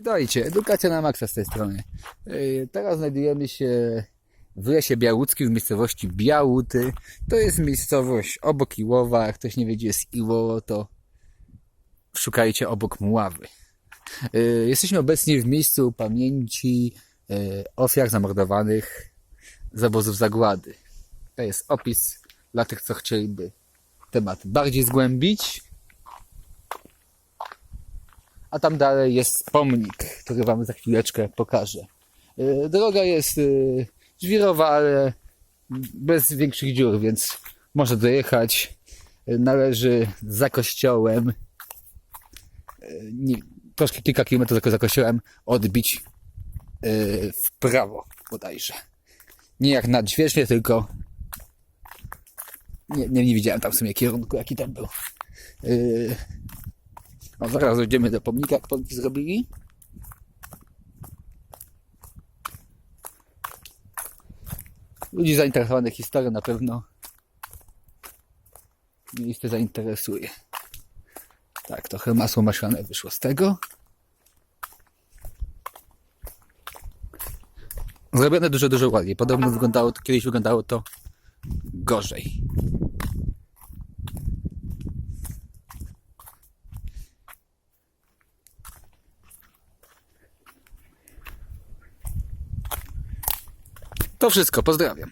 Dajcie, edukacja na maksa z tej strony. Yy, Teraz znajdujemy się w lesie białuckim, w miejscowości Białuty. To jest miejscowość obok Iłowa. Jak ktoś nie wie, gdzie jest Iłowo, to szukajcie obok Mławy. Yy, Jesteśmy obecnie w miejscu pamięci yy, ofiar zamordowanych z obozów zagłady. To jest opis dla tych, co chcieliby temat bardziej zgłębić. A tam dalej jest pomnik, który Wam za chwileczkę pokażę. Yy, Droga jest yy, żwirowa, ale bez większych dziur, więc może dojechać. Yy, Należy za kościołem, nie, troszkę kilka kilometrów za- kościołem, odbić w prawo bodajże. Nie jak na dźwierzchnię, tylko nie, nie, nie widziałem tam w sumie kierunku, jaki tam był. O, zaraz dojdziemy do pomnika, jak pomniki zrobili. Ludzi zainteresowanych historią na pewno miejsce zainteresuje. Tak, trochę masło maślane wyszło z tego. Zrobione dużo, dużo ładniej. Podobno wyglądało kiedyś wyglądało to gorzej. To wszystko, pozdrawiam.